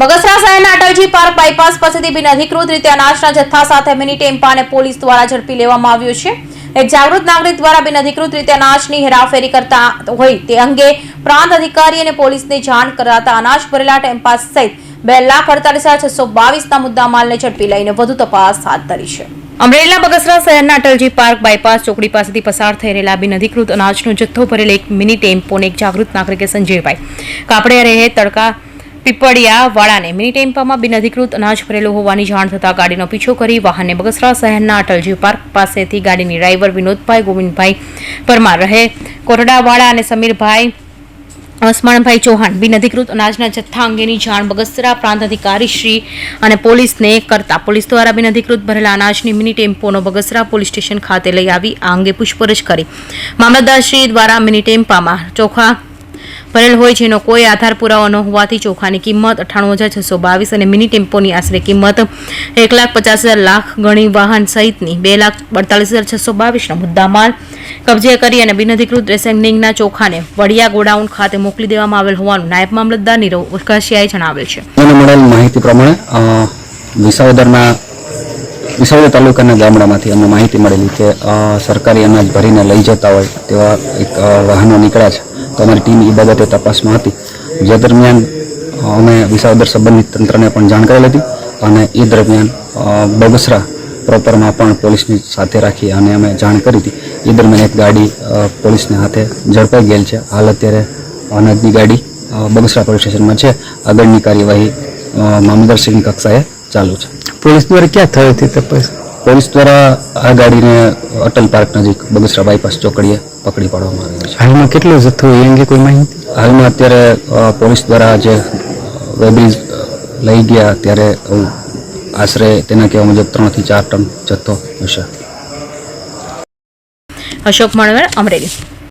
બગસરા શહેરના અટલજી park bypass પાસેથી બિન અધિકૃત રીતે અનાજના જથ્થા સાથે મિની ટેમ્પાને પોલીસ દ્વારા ઝડપી લેવામાં આવ્યો છે. એક જાગૃત નાગરિક દ્વારા બિન અધિકૃત રીતે અનાજની હેરાફેરી કરતા હોય તે અંગે પ્રાંત અધિકારી અને પોલીસને જાણ કરાતા અનાજ ભરેલા ટેમ્પા સહિત બે લાખ અડતાલીસ હજાર છસો બાવીસના મુદ્દામાલને ઝડપી લઈને વધુ તપાસ હાથ ધરી છે. અમરેલીના બગસરા શહેરના અટલજી પાર્ક બાયપાસ ચોકડી પાસેથી પસાર થઈ રહેલા બિન અધિકૃત અનાજનો જથ્થો ભરેલ એક મિની ટેમ્પોને એક જાગૃત નાગરિકે સંજયભાઈ કાપડિયા રહે, તડકા પીપળિયા વાળાને મિની ટેમ્પામાં બિન અધિકૃત અનાજ ભરેલું હોવાની જાણ થતાં ગાડીનો પીછો કરી વાહનને બગસરા શહેરના અટલજી પાર્ક પાસેથી ગાડીની ડ્રાઈવર વિનોદભાઈ, ગોવિંદભાઈ પરમાર રહે. કોરડાવાળા અને સમીરભાઈ અસમાણભાઈ ચૌહાણ બિન અધિકૃત અનાજના જથ્થા અંગેની જાણ બગસરા પ્રાંત અધિકારી શ્રી અને પોલીસને કરતા પોલીસ દ્વારા બિન અધિકૃત ભરેલા અનાજની મિની ટેમ્પોનો બગસરા પોલીસ સ્ટેશન ખાતે લઈ આવી આ અંગે પૂછપરછ કરી. મામલતદારશ્રી દ્વારા મિની ટેમ્પામાં ચોખા ભરેલ હોય જેનો કોઈ આધાર પુરાવો ન હોવાથી ચોખાની કિંમત અઠ્ઠાણું હજાર છસો બાવીસ અને મિની ટેમ્પોની આશરે કિંમત એક લાખ પચાસ હજાર લાખ ગણી વાહન સહિતની બે લાખ અડતાલીસ હજાર છસો બાવીસનો મુદ્દામાલ કબજે કરી અને બિનઅધિકૃત રેસેન્ડિંગના ચોખાને વડિયા ગોડાઉન ખાતે મોકલી દેવામાં આવેલ હોવાનું નાયબ મામલતદાર નીરવ ઉકાશિયાએ જણાવેલ છે. માહિતી પ્રમાણે વિસાવદરના, વિસાવદર તાલુકાના ગામડામાંથી અમને માહિતી મળેલી કે સરકારી અનાજ ભરીને લઈ જતા હોય તેવા એક વાહનો નીકળ્યા છે. તો અમારી ટીમ એ બાબતે તપાસમાં હતી. જે દરમિયાન અમે વિસાવદર સંબંધિત તંત્રને પણ જાણ કરેલ હતી અને એ દરમિયાન બગસરા પ્રોપરમાં પણ પોલીસની સાથે રાખી અને અમે જાણ કરી હતી. એ દરમિયાન એક ગાડી પોલીસને હાથે ઝડપાઈ ગયેલ છે. હાલ અત્યારે અનાજની ગાડી બગસરા પોલીસ સ્ટેશનમાં છે. આગળની કાર્યવાહી મામલતદારશ્રીની કક્ષાએ ચાલુ છે. પોલીસ દ્વારા ક્યાં થઈ હતી તપાસ? પોલીસ દ્વારા આ ગાડીને અટલ પાર્ક નજીક બગસરા બાયપાસ ચોકડીએ પકડી પાડવામાં આવી છે. હાલમાં કેટલો જથ્થો એ અંગે કોઈ માહિતી? હાલમાં અત્યારે પોલીસ દ્વારા જે વેબ્રિજ લઈ ગયા ત્યારે આશરે તેના કહેવા મુજબ ત્રણથી ચાર ટન જથ્થો હશે. અશોક મણવર અમરેલી.